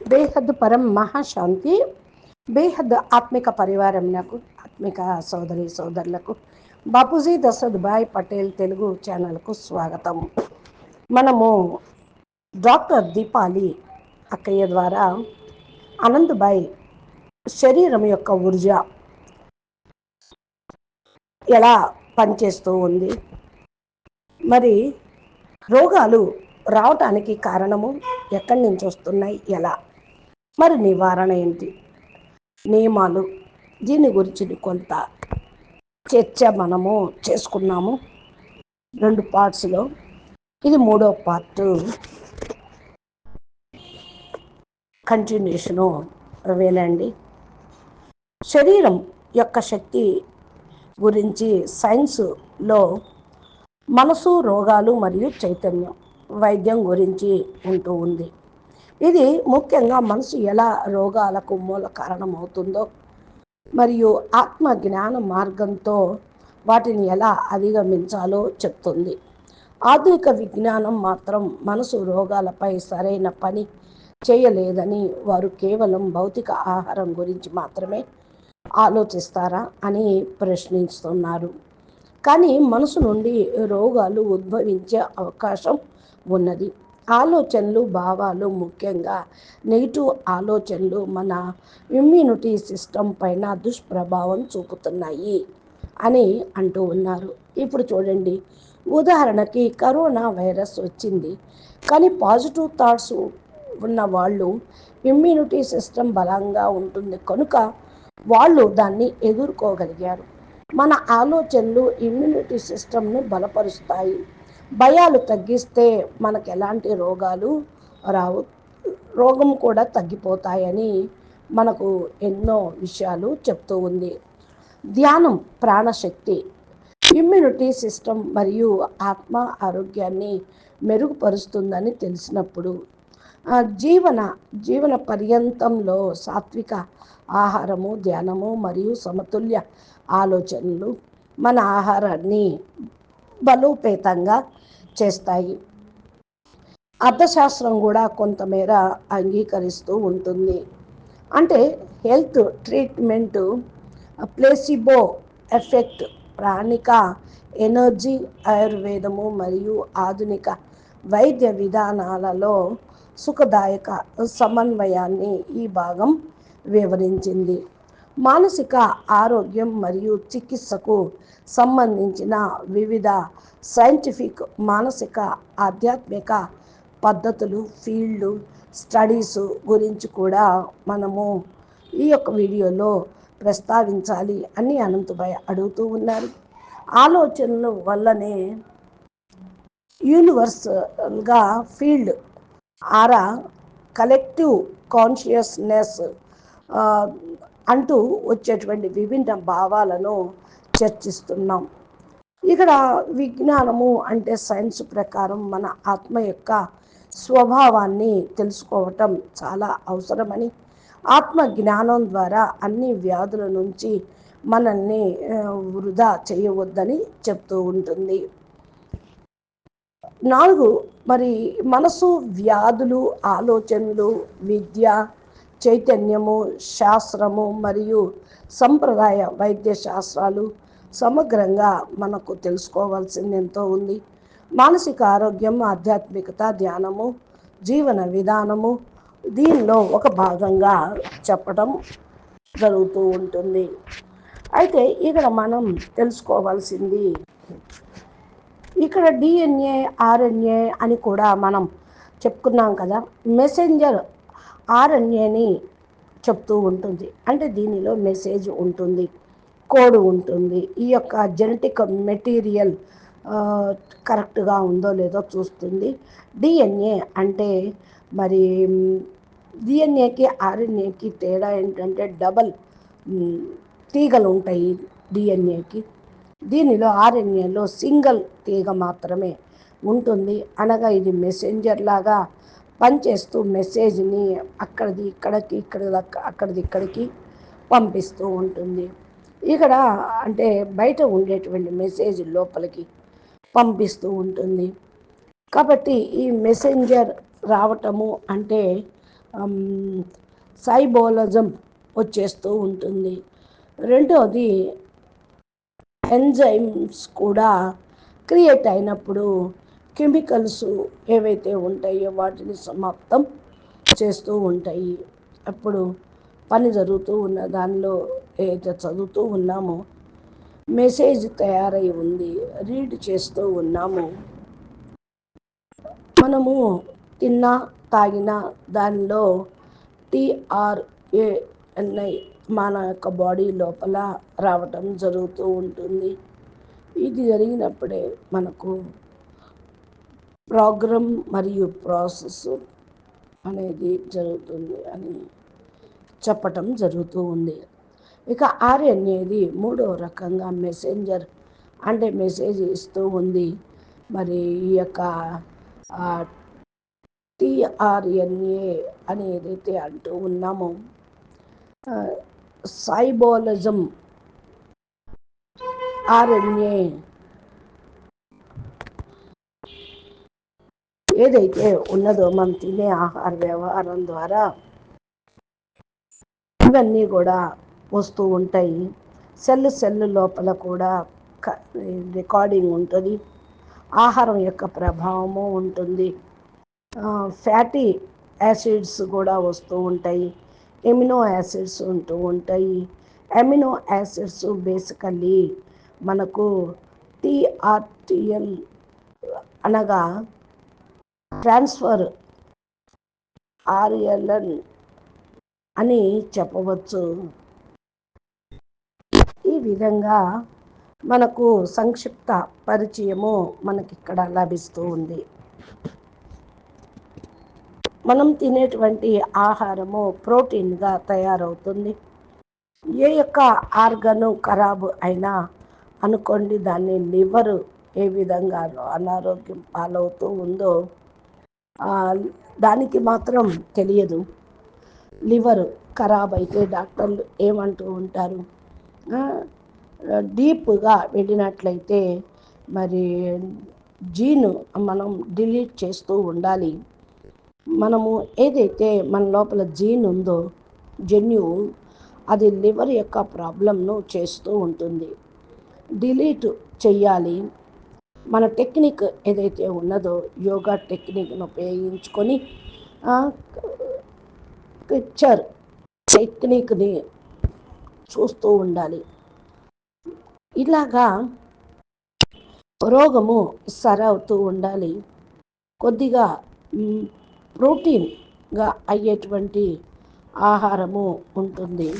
బేహద్ పరం మహాశాంతి బేహద్ ఆత్మిక పరివారం నాకు ఆత్మిక సోదరి సోదరులకు బాపూజీ దశరథ్ భాయ్ పటేల్ తెలుగు ఛానల్కు స్వాగతం. మనము డాక్టర్ దీపాలి అక్కయ్య ద్వారా అనంతబాయ్ శరీరం యొక్క ఊర్జ ఎలా పనిచేస్తూ ఉంది? మరి రోగాలు రావటానికి కారణము ఎక్కడి నుంచి వస్తున్నాయి? ఎలా? మరి నివారణ ఏంటి? నియమాలు దీని గురించి కొంత చర్చ మనము చేసుకున్నాము. రెండు పార్ట్స్లో ఇది మూడో పార్ట్ కంటిన్యూషను వేలండి శరీరం యొక్క శక్తి గురించి సైన్స్లో మనసు రోగాలు మరియు చైతన్యం వైద్యం గురించి ఉంటూ ఉంది. ఇది ముఖ్యంగా మనసు ఎలా రోగాలకు మూల కారణమవుతుందో మరియు ఆత్మ జ్ఞాన మార్గంతో వాటిని ఎలా అధిగమించాలో చెప్తుంది. ఆధునిక విజ్ఞానం మాత్రం మనసు రోగాలపై సరైన పని చేయలేదని వారు కేవలం భౌతిక ఆహారం గురించి మాత్రమే ఆలోచిస్తారా అని ప్రశ్నిస్తున్నారు. కానీ మనసు నుండి రోగాలు ఉద్భవించే అవకాశం ఉన్నది. ఆలోచనలు భావాలు ముఖ్యంగా నెగిటివ్ ఆలోచనలు మన ఇమ్యూనిటీ సిస్టమ్ పైన దుష్ప్రభావం చూపుతున్నాయి అని అంటూ ఉన్నారు. ఇప్పుడు చూడండి. ఉదాహరణకి కరోనా వైరస్ వచ్చింది. కానీ పాజిటివ్ థాట్స్ ఉన్న వాళ్ళు ఇమ్యూనిటీ సిస్టమ్ బలంగా ఉంటుంది కనుక వాళ్ళు దాన్ని ఎదుర్కోగలిగారు. మన ఆలోచనలు ఇమ్యూనిటీ సిస్టమ్ను బలపరుస్తాయి. భయాలు తగ్గిస్తే మనకు ఎలాంటి రోగాలు రావు. రోగం కూడా తగ్గిపోతాయని మనకు ఎన్నో విషయాలు చెప్తూ ఉంది. ధ్యానం ప్రాణశక్తి ఇమ్యూనిటీ సిస్టమ్ మరియు ఆత్మ ఆరోగ్యాన్ని మెరుగుపరుస్తుందని తెలిసినప్పుడు జీవన జీవన పర్యంతంలో సాత్విక ఆహారము ధ్యానము మరియు సమతుల్య ఆలోచనలు మన ఆహారాన్ని బలోపేతంగా చేస్తాయి. అర్థశాస్త్రం కూడా కొంతమేర అంగీకరిస్తూ ఉంటుంది. అంటే హెల్త్ ట్రీట్మెంట్ ప్లేసిబో ఎఫెక్ట్ ప్రాణిక ఎనర్జీ ఆయుర్వేదము మరియు ఆధునిక వైద్య విధానాలలో సుఖదాయక సమన్వయాన్ని ఈ భాగం వివరించింది. మానసిక ఆరోగ్యం మరియు చికిత్సకు సంబంధించిన వివిధ సైంటిఫిక్ మానసిక ఆధ్యాత్మిక పద్ధతులు ఫీల్డ్ స్టడీస్ గురించి కూడా మనము ఈ యొక్క వీడియోలో ప్రస్తావించాలి అని అనంతభాయ్ అడుగుతూ ఉన్నారు. ఆలోచనల వల్లనే యూనివర్సల్గా ఫీల్డ్ ఆరా కలెక్టివ్ కాన్షియస్నెస్ అంటూ వచ్చేటువంటి విభిన్న భావాలను చర్చిస్తున్నాం. ఇక్కడ విజ్ఞానము అంటే సైన్స్ ప్రకారం మన ఆత్మ యొక్క స్వభావాన్ని తెలుసుకోవటం చాలా అవసరమని ఆత్మ జ్ఞానం ద్వారా అన్ని వ్యాధుల నుంచి మనల్ని వృధా చేయవద్దని చెప్తూ ఉంటుంది. నాలుగు మరి మనసు వ్యాధులు ఆలోచనలు విద్య చైతన్యము శాస్త్రము మరియు సంప్రదాయ వైద్య శాస్త్రాలు సమగ్రంగా మనకు తెలుసుకోవాల్సింది ఎంతో ఉంది. మానసిక ఆరోగ్యం ఆధ్యాత్మికత ధ్యానము జీవన విధానము దీనిలో ఒక భాగంగా చెప్పడం జరుగుతూ ఉంటుంది. అయితే ఇక్కడ మనం తెలుసుకోవాల్సింది ఇక్కడ డిఎన్ఏ ఆర్ఎన్ఏ అని కూడా మనం చెప్పుకున్నాం కదా. మెసెంజర్ ఆర్ఎన్ఏని చెప్తూ ఉంటుంది. అంటే దీనిలో మెసేజ్ ఉంటుంది కోడ్ ఉంటుంది. ఈ యొక్క జెనెటిక్ మెటీరియల్ కరెక్ట్గా ఉందో లేదో చూస్తుంది. డిఎన్ఏ అంటే మరి డిఎన్ఏకి ఆర్ఎన్ఏకి తేడా ఏంటంటే డబల్ తీగలు ఉంటాయి డిఎన్ఏకి దీనిలో ఆర్ఎన్ఏలో సింగిల్ తీగ మాత్రమే ఉంటుంది. అనగా ఇది మెసెంజర్ లాగా పనిచేస్తూ మెసేజ్ని అక్కడిది ఇక్కడికి ఇక్కడ అక్కడిది ఇక్కడికి పంపిస్తూ ఉంటుంది. ఇక్కడ అంటే బయట ఉండేటువంటి మెసేజ్ లోపలికి పంపిస్తూ ఉంటుంది. కాబట్టి ఈ మెసెంజర్ రావటము అంటే సైబోలజం వచ్చేస్తూ ఉంటుంది. రెండవది ఎంజైమ్స్ కూడా క్రియేట్ అయినప్పుడు కెమికల్స్ ఏవైతే ఉంటాయో వాటిని సమాప్తం చేస్తూ ఉంటాయి. అప్పుడు పని జరుగుతూ ఉన్న దానిలో ఏదైతే చదువుతూ ఉన్నామో మెసేజ్ తయారై ఉంది రీడ్ చేస్తూ ఉన్నాము. మనము తిన్నా తాగిన దానిలో టిఆర్ఏఎన్ఐ మన యొక్క బాడీ లోపల రావటం జరుగుతూ ఉంటుంది. ఇది జరిగినప్పుడే మనకు ప్రోగ్రామ్ మరియు ప్రాసెస్ అనేది జరుగుతుంది అని చెప్పటం జరుగుతూ ఉంది. ఇక ఆర్ఎన్ఏది మూడో రకంగా మెసెంజర్ అంటే మెసేజ్ ఇస్తూ ఉంది. మరి ఈ యొక్క టిఆర్ఎన్ఏ అని ఏదైతే అంటూ ఉన్నామో సైబోలిజం ఆర్ఎన్ఏ ఏదైతే ఉన్నదో మనం తినే ఆహార వ్యవహారం ద్వారా ఇవన్నీ కూడా వస్తూ ఉంటాయి. సెల్ సెల్ లోపల కూడా రికార్డింగ్ ఉంటుంది. ఆహారం యొక్క ప్రభావము ఉంటుంది. ఫ్యాటీ యాసిడ్స్ కూడా వస్తూ ఉంటాయి. ఎమినో యాసిడ్స్ ఉంటూ ఉంటాయి. ఎమినో యాసిడ్స్ బేసికల్లీ మనకు టీఆర్టీఎల్ అనగా ట్రాన్స్ఫర్. ఆర్ఎల్ఎన్ అని చెప్పవచ్చు. ఈ విధంగా మనకు సంక్షిప్త పరిచయము మనకిక్కడ లభిస్తూ ఉంది. మనం తినేటువంటి ఆహారము ప్రోటీన్గా తయారవుతుంది. ఏ యొక్క ఆర్గను ఖరాబు అయినా అనుకోండి దాన్ని లివరు ఏ విధంగా అనారోగ్యం పాలవుతూ ఉందో దానికి మాత్రం తెలియదు. లివర్ ఖరాబ్ అయితే డాక్టర్లు ఏమంటూ ఉంటారు? డీప్గా వెళ్ళినట్లయితే మరి జీను మనం డిలీట్ చేస్తూ ఉండాలి. మనము ఏదైతే మన లోపల జీన్ ఉందో జన్యు అది లివర్ యొక్క ప్రాబ్లంను చేస్తూ ఉంటుంది. డిలీట్ చెయ్యాలి. మన టెక్నిక్ ఏదైతే ఉన్నదో యోగా టెక్నిక్ను ఉపయోగించుకొని పిక్చర్ టెక్నిక్ని చూస్తూ ఉండాలి. ఇలాగా రోగము సరవుతూ ఉండాలి. కొద్దిగా ప్రోటీన్గా అయ్యేటువంటి ఆహారము ఉంటుంది.